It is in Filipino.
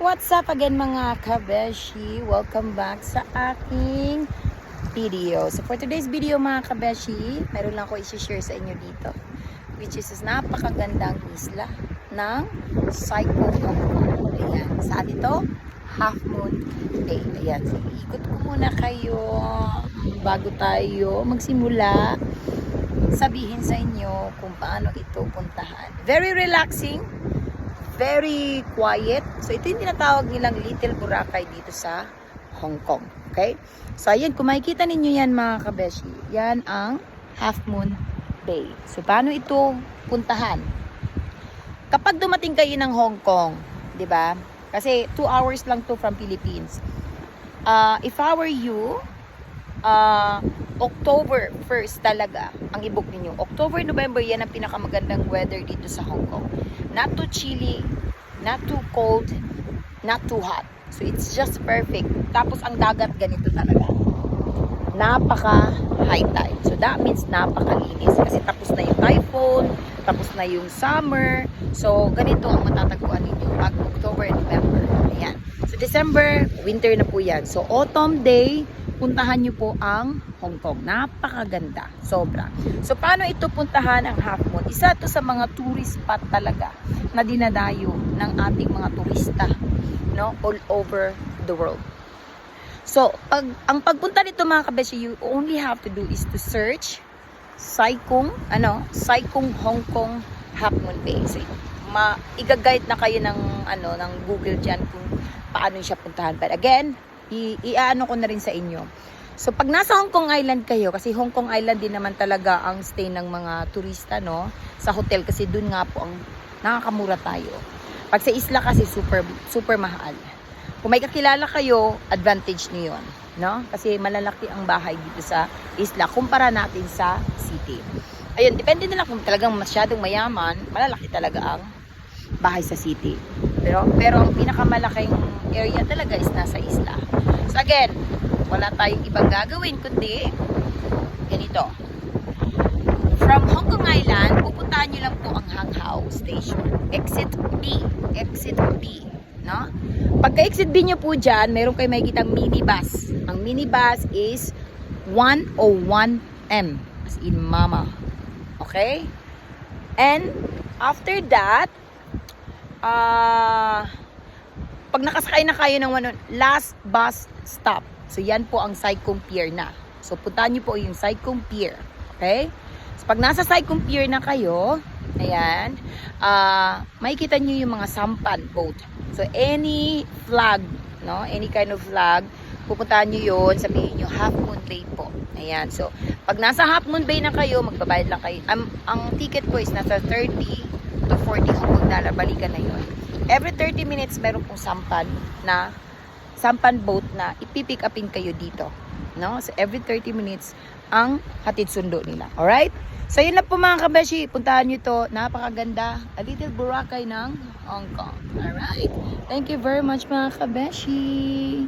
What's up again mga kabeshi? Welcome back sa aking video. So for today's video mga kabeshi, meron lang ako isi-share sa inyo dito. Which is napakagandang isla ng Hong Kong. Ayan. Saan ito? Half Moon Bay. Ayan. So, ikot ko muna kayo bago tayo magsimula sabihin sa inyo kung paano ito puntahan. Very relaxing very quiet. So, ito yung tinatawag nilang Little Boracay dito sa Hong Kong. Okay? So, ayan, kung makikita ninyo yan mga kabeshi, yan ang Half Moon Bay. So, paano ito puntahan? Kapag dumating kayo ng Hong Kong, di ba? Kasi 2 hours lang to from Philippines. Uh, if I were you, uh, October 1st talaga ang i-book ninyo. October, November, yan ang pinakamagandang weather dito sa Hong Kong. Not too chilly, not too cold, not too hot. So, it's just perfect. Tapos, ang dagat ganito talaga. Napaka high tide. So, that means napakalinis. Kasi tapos na yung typhoon, tapos na yung summer. So, ganito ang matatagpuan ninyo pag October and November. Ayan. So, December, winter na po yan. So, autumn day, puntahan nyo po ang Hong Kong. Napakaganda. Sobra. So, paano ito puntahan ang Half Moon? Isa to sa mga tourist spot talaga na dinadayo ng ating mga turista no all over the world. So, pag, ang pagpunta nito mga kabeshi, you only have to do is to search Saikong, ano, Saikong Hong Kong Half Moon. So, ma, igaguide na kayo ng, ano, ng Google dyan kung paano siya puntahan. But again, i, iaano ko na rin sa inyo. So, pag nasa Hong Kong Island kayo, kasi Hong Kong Island din naman talaga ang stay ng mga turista, no? Sa hotel, kasi dun nga po ang nakakamura tayo. Pag sa isla kasi, super, super mahal. Kung may kakilala kayo, advantage niyo no? Kasi malalaki ang bahay dito sa isla, kumpara natin sa city. Ayun, depende na lang kung talagang masyadong mayaman, malalaki talaga ang bahay sa city. Pero, pero ang pinakamalaking area talaga is nasa isla. So again, wala tayong ibang gagawin kundi ganito. From Hong Kong Island, pupuntahan nyo lang po ang Hanghao Station. Exit B. Exit B. No? Pagka-exit B nyo po dyan, meron kayo makikita minibus. Ang minibus is 101M. As in mama. Okay? And after that, ah... pag nakasakay na kayo ng ano, last bus stop. So, yan po ang Saikong Pier na. So, puntahan nyo po yung Saikong Pier. Okay? So, pag nasa Saikong Pier na kayo, ayan, ah makikita nyo yung mga sampan boat. So, any flag, no? Any kind of flag, pupuntahan nyo yun, sabihin nyo, Half Moon Bay po. Ayan. So, pag nasa Half Moon Bay na kayo, magbabayad lang kayo. Ang, ang ticket po is nasa 30 to 40 Hong Kong dollar. Balikan na yun. Every 30 minutes, meron pong sampan na sampan boat na ipipick upin kayo dito. No? So, every 30 minutes, ang hatid sundo nila. Alright? So, yun na po mga kabeshi. Puntahan nyo to. Napakaganda. A little Boracay ng Hong Kong. Alright? Thank you very much mga kabeshi.